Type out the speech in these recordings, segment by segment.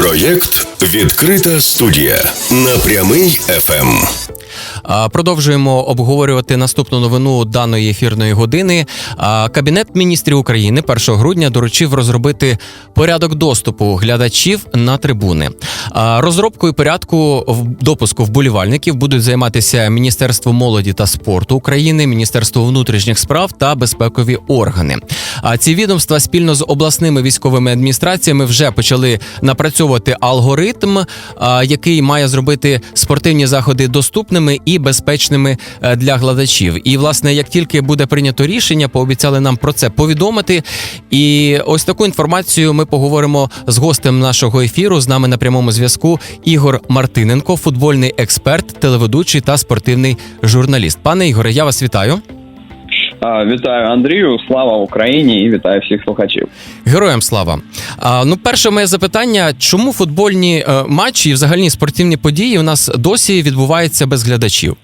Проєкт Відкрита студія на прямий Ем. ФМ. Продовжуємо обговорювати наступну новину даної ефірної години. Кабінет міністрів України 1 грудня доручив розробити порядок доступу глядачів на трибуни. Розробкою порядку допуску вболівальників будуть займатися Міністерство молоді та спорту України, Міністерство внутрішніх справ та безпекові органи. А ці відомства спільно з обласними військовими адміністраціями вже почали напрацьовувати алгоритм, який має зробити спортивні заходи доступними і безпечними е, для глядачів. І власне, як тільки буде прийнято рішення, пообіцяли нам про це повідомити. І ось таку інформацію ми поговоримо з гостем нашого ефіру. З нами на прямому зв'язку Ігор Мартиненко, футбольний експерт, телеведучий та спортивний журналіст. Пане Ігоре, я вас вітаю. Вітаю Андрію, слава Україні і вітаю всіх слухачів. Героям слава. Ну, перше моє запитання: чому футбольні е, матчі і взагалі спортивні події у нас досі відбуваються без глядачів?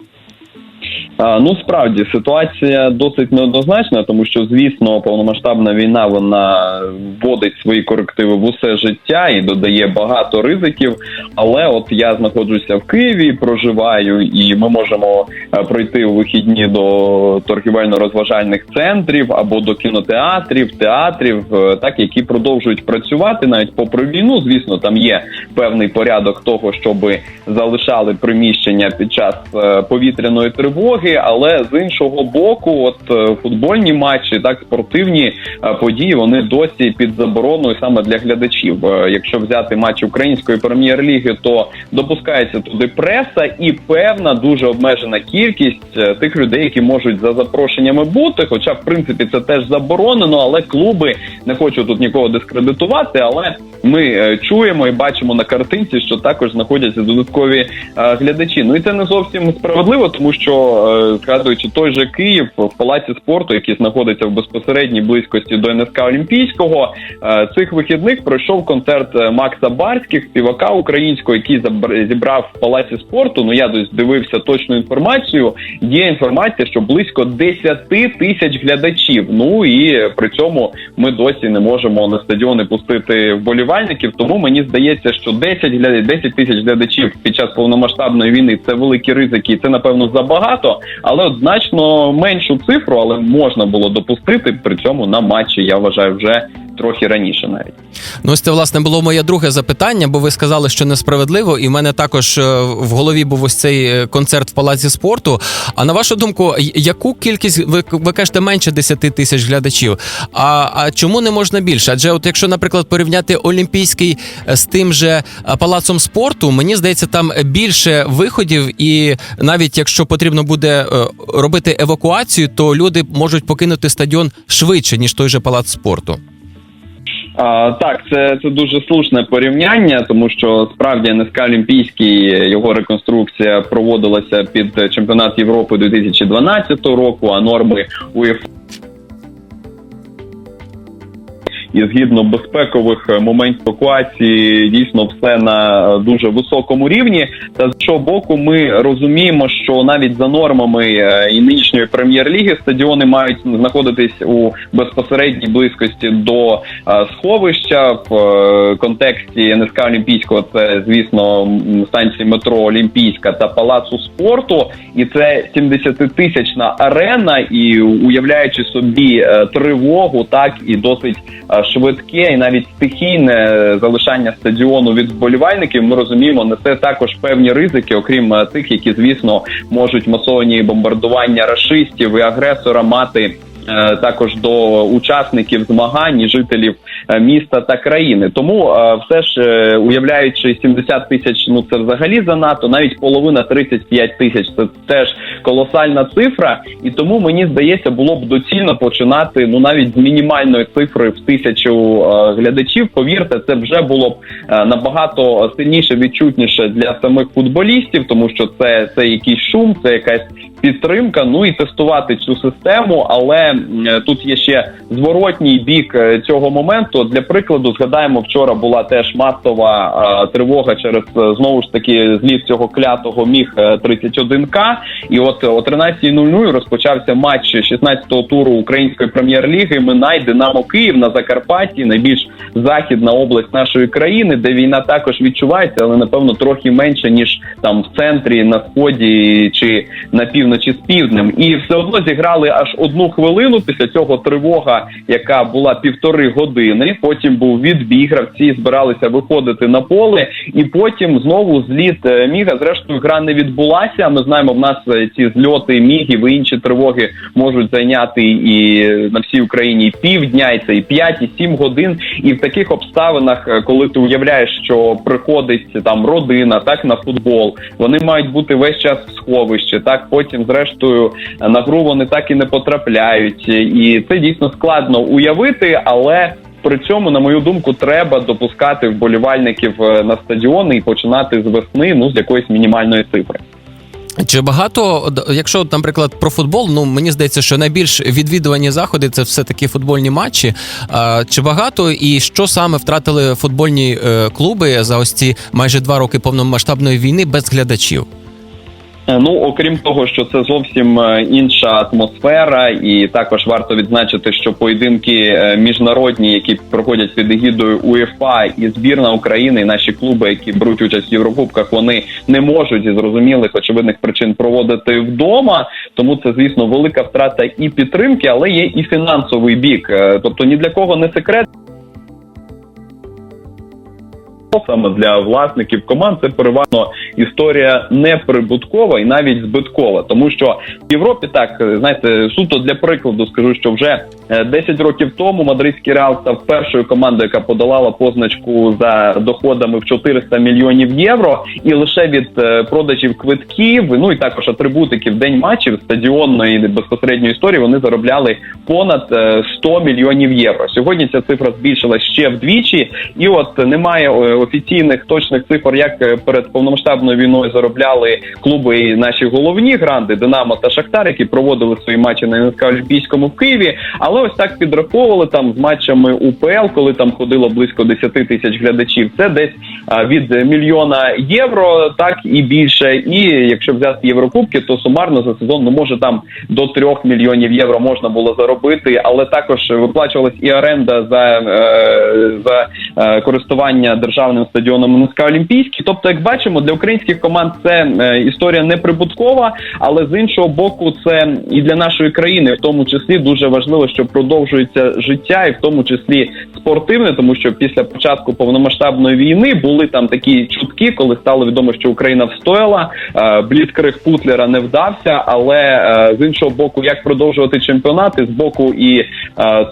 Ну справді ситуація досить неоднозначна, тому що звісно повномасштабна війна вона вводить свої корективи в усе життя і додає багато ризиків. Але от я знаходжуся в Києві, проживаю, і ми можемо е, пройти у вихідні до торгівельно-розважальних центрів або до кінотеатрів, театрів, е, так які продовжують працювати навіть попри війну. Звісно, там є певний порядок того, щоб залишали приміщення під час е, повітряної тривоги. Але з іншого боку, от е, футбольні матчі, так спортивні е, події, вони досі під забороною саме для глядачів. Е, Якщо взяти матч української прем'єр-ліги, то допускається туди преса і певна дуже обмежена кількість тих людей, які можуть за запрошеннями бути. Хоча, в принципі, це теж заборонено, але клуби не хочу тут нікого дискредитувати. Але ми чуємо і бачимо на картинці, що також знаходяться додаткові глядачі. Ну і це не зовсім справедливо, тому що згадуючи той же Київ в палаці спорту, який знаходиться в безпосередній близькості до НСК Олімпійського, е, цих вихідних пройшов концерт е, Макса Барських, співака українського, який зібрав в палаці спорту. Ну я десь дивився точну інформацію. Є інформація, що близько 10 тисяч глядачів. Ну і при цьому ми досі не можемо на стадіони пустити вболівальників. Тому мені здається, що 10 гляд... 10 тисяч глядачів під час повномасштабної війни це великі ризики, і це напевно забагато. Але значно меншу цифру, але можна було допустити при цьому на матчі. Я вважаю, вже трохи раніше навіть. Ну, ось це власне було моє друге запитання, бо ви сказали, що несправедливо, і в мене також е, в голові був ось цей е, концерт в палаці спорту. А на вашу думку, яку кількість ви, ви кажете менше 10 тисяч глядачів? А, а чому не можна більше? Адже, от якщо, наприклад, порівняти Олімпійський е, з тим же палацом спорту, мені здається, там більше виходів, і навіть якщо потрібно буде робити евакуацію, то люди можуть покинути стадіон швидше ніж той же палац спорту. А, так, це, це дуже слушне порівняння, тому що справді НСК Олімпійський його реконструкція проводилася під чемпіонат Європи 2012 року, а норми УЄФА і згідно безпекових е, моментів евакуації дійсно все на е, дуже високому рівні. Та з іншого боку, ми розуміємо, що навіть за нормами е, і нинішньої прем'єр-ліги стадіони мають знаходитись у безпосередній близькості до сховища в контексті НСК Олімпійського. Це звісно станції метро Олімпійська та палацу спорту, і це 70-тисячна арена. І уявляючи собі тривогу, так і досить швидке і навіть стихійне залишання стадіону від вболівальників, ми розуміємо, несе також певні ризики, окрім е, тих, які звісно можуть масовані бомбардування рашистів і агресора мати. Е, Також до учасників змагань, і жителів е, міста та країни, тому е, все ж уявляючи 70 тисяч, ну це взагалі занадто, навіть половина 35 тисяч це теж колосальна цифра, і тому мені здається, було б доцільно починати ну навіть з мінімальної цифри в тисячу глядачів. Повірте, це вже було б набагато сильніше, відчутніше для самих футболістів, тому що це, це якийсь шум, це якась підтримка. Ну і тестувати цю систему. Але тут є ще зворотній бік е, цього моменту. Для прикладу, згадаємо, вчора була теж масова е, тривога через е, знову ж таки зліт цього клятого міг 31 к І от о 13.00 розпочався матч 16-го туру української прем'єр-ліги. Минай Динамо Київ на Закарпатті, найбільш західна область нашої країни, де війна також відчувається, але напевно трохи менше ніж там в центрі, на сході чи на півночі з півднем. І все одно зіграли аж одну хвилину. Після цього тривога, яка була півтори години. Потім був відбій, гравці збиралися виходити на поле, і потім знову зліт е, міга. Зрештою, гра не відбулася. Ми знаємо, в нас е, ці зльоти мігів і інші тривоги можуть зайняти і на всій Україні півдня, і це і 5, і 7 годин. І в таких обставинах, е, коли ти уявляєш, що приходить там родина, так на футбол, вони мають бути весь час в сховищі. Так потім, зрештою, на гру вони так і не потрапляють, і це дійсно складно уявити, але. При цьому, на мою думку, треба допускати вболівальників е, на стадіони і починати з весни, ну з якоїсь мінімальної цифри. Чи багато, якщо, наприклад, про футбол, ну мені здається, що найбільш відвідувані заходи це все таки футбольні матчі. Чи багато і що саме втратили футбольні е, клуби за ось ці майже два роки повномасштабної війни без глядачів? Е, Ну, окрім того, що це зовсім е, інша атмосфера, і також варто відзначити, що поєдинки е, міжнародні, які проходять під егідою УЄФА і збірна України, і наші клуби, які беруть участь в Єврокубках, вони не можуть зі зрозумілих очевидних причин проводити вдома. Тому це, звісно, велика втрата і підтримки, але є і фінансовий бік. Тобто ні для кого не секрет. Саме для власників команд це переважно історія неприбуткова і навіть збиткова, тому що в Європі так е, знаєте, суто для прикладу скажу, що вже е, 10 років тому мадридський реал став першою командою, яка подолала позначку за доходами в 400 мільйонів євро, і лише від е, продажів квитків, ну і також атрибутиків день матчів стадіонної безпосередньої історії вони заробляли понад е, 100 мільйонів євро. Сьогодні ця цифра збільшилась ще вдвічі, і от немає е, офіційних точних цифр, як е, перед повномасштабною війною заробляли клуби і наші головні гранди Динамо та Шахтар, які проводили свої матчі на НСК в Києві. Але ось так підраховували там з матчами УПЛ, коли там ходило близько 10 тисяч глядачів. Це десь від мільйона євро, так і більше. І якщо взяти Єврокубки, то сумарно за сезон ну може там до 3 мільйонів євро можна було заробити, але також виплачувалась і оренда за, е, за е, користування державним стадіоном НСК Олімпійський. Тобто, як бачимо, для українських команд це е, історія неприбуткова, але з іншого боку, це і для нашої країни, в тому числі дуже важливо, що продовжується життя, і в тому числі спортивне, тому що після початку повномасштабної війни були там такі чутки, коли стало відомо, що Україна встояла. е, Бліцкриг Путлера не вдався, але е, з іншого боку, як продовжувати чемпіонати з боку і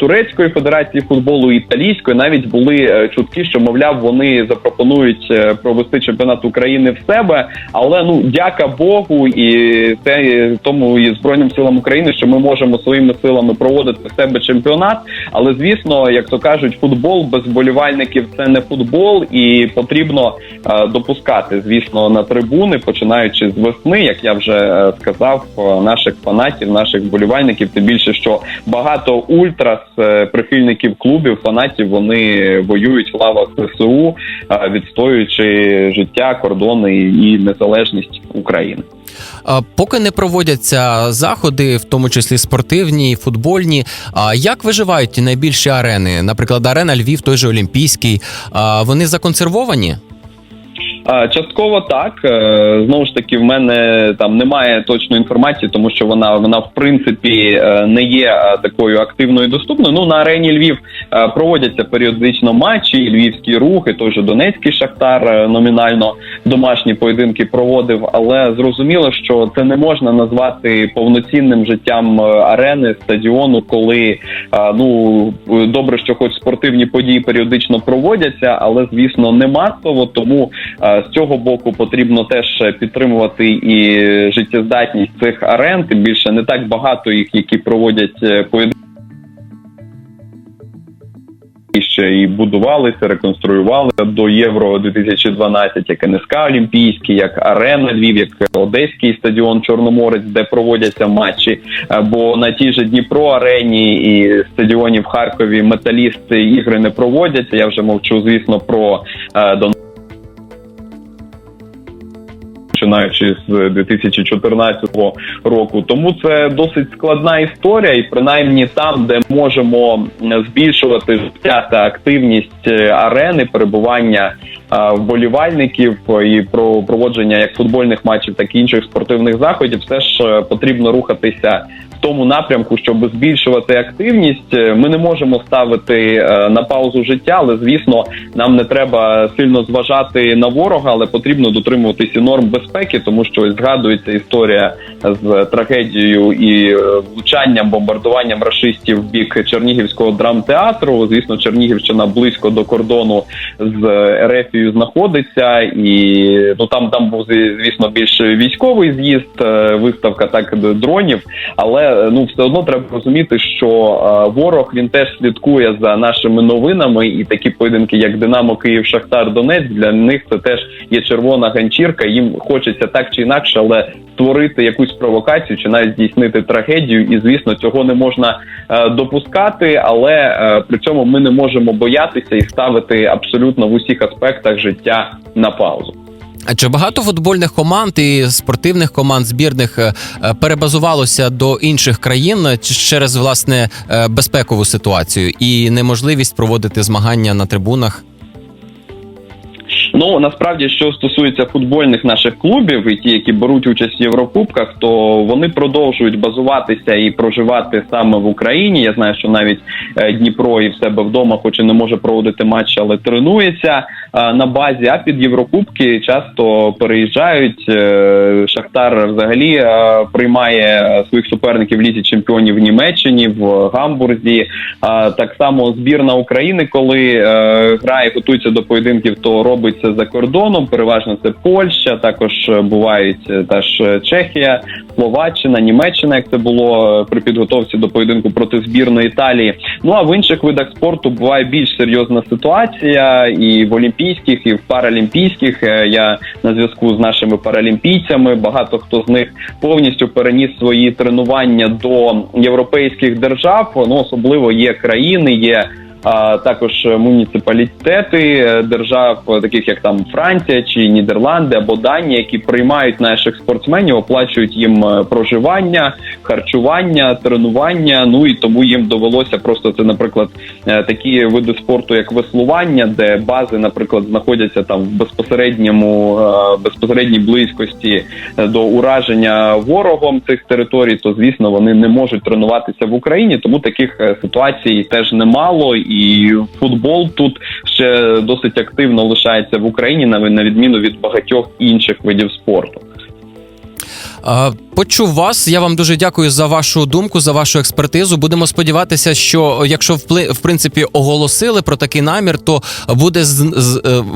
турецької федерації футболу, і італійської, навіть були чутки, що мовляв вони запропонують е, провести чемпіонат України в себе. Але ну дяка Богу, і те тому і збройним силам України, що ми можемо своїми силами проводити в себе чемпіонат. Але звісно, як то кажуть, футбол без вболівальників це не футбол, і потрібно е, допускати, звісно, на трибуни, починаючи з весни, як я вже е, сказав, наших фанатів, наших вболівальників. Тим більше, що багато ультрас, прихильників клубів, фанатів, вони воюють в лавах ЗСУ, е, відстоюючи життя, кордони і незалежність України. Поки не проводяться заходи, в тому числі спортивні, футбольні. А як виживають найбільші арени? Наприклад, арена Львів, той же Олімпійський. Вони законсервовані? Частково так Е, знову ж таки, в мене там немає точної інформації, тому що вона вона в принципі е, не є е, такою активною і доступною. Ну на арені Львів проводяться періодично матчі, львівські рухи, той же Донецький Шахтар номінально домашні поєдинки проводив. Але зрозуміло, що це не можна назвати повноцінним життям арени стадіону, коли ну добре, що хоч спортивні події періодично проводяться, але звісно не масово. Тому з цього боку потрібно теж підтримувати і життєздатність цих арен. Тим більше не так багато їх, які проводять е, поєдинки. ще і будувалися, реконструювали до Євро 2012, як НСК Олімпійський, як Арена Львів, як Одеський стадіон Чорноморець, де проводяться матчі. Бо на тій же Дніпро арені і стадіоні в Харкові металісти ігри не проводяться. Я вже мовчу, звісно, про е, Дон. Починаючи з 2014 року, тому це досить складна історія, і принаймні там, де можемо збільшувати життя та активність е, арени, перебування е, вболівальників і про проводження як футбольних матчів, так і інших спортивних заходів, все ж е, потрібно рухатися тому напрямку, щоб збільшувати активність. Е, Ми не можемо ставити е, на паузу життя, але звісно, нам не треба сильно зважати на ворога, але потрібно дотримуватися норм безпеки, тому що згадується історія з трагедією і е, влучанням, бомбардуванням рашистів в бік Чернігівського драмтеатру. Звісно, Чернігівщина близько до кордону з Ерефією знаходиться, і ну там там був звісно більш військовий з'їзд, виставка так дронів. Але е, ну все одно треба розуміти, що е, ворог він теж слідкує за нашими новинами, і такі поєдинки, як Динамо Київ, Шахтар Донець, для них це теж є червона ганчірка. Їм хочеться так чи інакше, але створити якусь провокацію чи навіть здійснити трагедію. І звісно, цього не можна е, допускати, але при цьому ми не можемо боятися і ставити абсолютно в усіх аспектах життя на паузу. А чи багато футбольних команд і спортивних команд збірних е, е, перебазувалося до інших країн е, через власне безпекову ситуацію і неможливість проводити змагання на трибунах? Ну насправді, що стосується футбольних наших клубів, і ті, які беруть участь в Єврокубках, то вони продовжують базуватися і проживати саме в Україні. Я знаю, що навіть е, Дніпро і в себе вдома, хоч і не може проводити матчі, але тренується е, на базі. А під Єврокубки часто переїжджають. Е, Шахтар взагалі приймає своїх суперників в лізі чемпіонів в Німеччині, в Гамбурзі. Так само збірна України, коли грає, готується до поєдинків, то робить це за кордоном. Переважно це Польща, також е, бувають е, теж е, Чехія, Словаччина, Німеччина, як це було при підготовці до поєдинку проти збірної Італії. Ну а в інших видах спорту буває більш серйозна ситуація, і в олімпійських, і в паралімпійських. Я на зв'язку з нашими паралімпійцями. Багато хто з них повністю переніс свої тренування до європейських держав. Ну особливо є країни, є. А також муніципалітети е, держав, е, таких як там Франція чи Нідерланди або Данія, які приймають наших спортсменів, оплачують їм е, проживання, харчування, тренування. Ну і тому їм довелося просто це, наприклад, е, такі види спорту, як веслування, де бази, наприклад, знаходяться там в безпосередньому е, безпосередній близькості е, до ураження ворогом цих територій, то звісно вони не можуть тренуватися в Україні. Тому таких е, ситуацій теж немало. І футбол тут ще досить активно лишається в Україні, на відміну від багатьох інших видів спорту. Почув вас. Я вам дуже дякую за вашу думку, за вашу експертизу. Будемо сподіватися, що якщо впли- в принципі оголосили про такий намір, то буде е,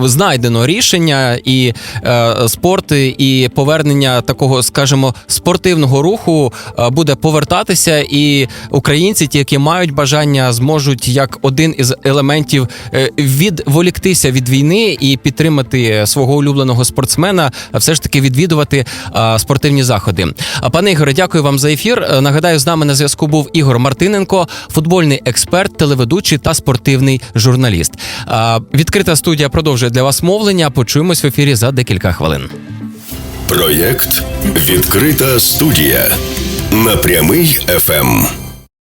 знайдено рішення і е, спорт, і повернення такого, скажімо, спортивного руху е, буде повертатися, і українці, ті, які мають бажання, зможуть як один із елементів е, відволіктися від війни і підтримати свого улюбленого спортсмена, все ж таки відвідувати е, спортивні заходи. А пане Ігоре, дякую вам за ефір. Е, Нагадаю, з нами на зв'язку був Ігор Мартиненко, футбольний експерт, телеведучий та спортивний журналіст. Відкрита студія продовжує для вас мовлення. Почуємось в ефірі за декілька хвилин. Проєкт Відкрита студія на прямий ФМ.